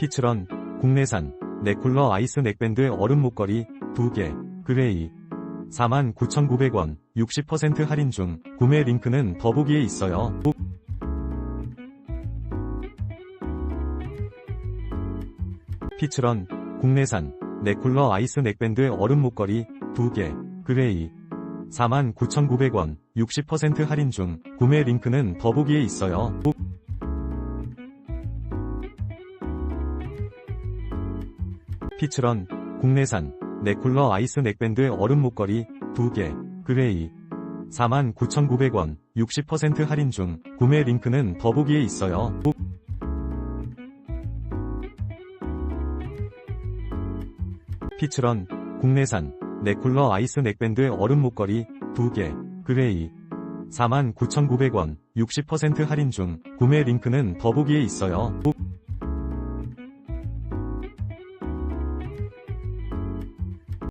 피츠런, 국내산, 넥쿨러 아이스 넥밴드 얼음 목걸이 2개, 그레이. 49,900원, 60% 할인 중, 구매 링크는 더보기에 있어요. 피츠런, 국내산, 넥쿨러 아이스 넥밴드 얼음 목걸이 2개, 그레이. 49,900원, 60% 할인 중, 구매 링크는 더보기에 있어요. 피츠런, 국내산, 넥쿨러 아이스 넥밴드 얼음 목걸이 2개, 그레이. 49,900원, 60% 할인 중, 구매 링크는 더보기에 있어요. 피츠런, 국내산, 넥쿨러 아이스 넥밴드 얼음 목걸이 2개, 그레이. 49,900원, 60% 할인 중, 구매 링크는 더보기에 있어요.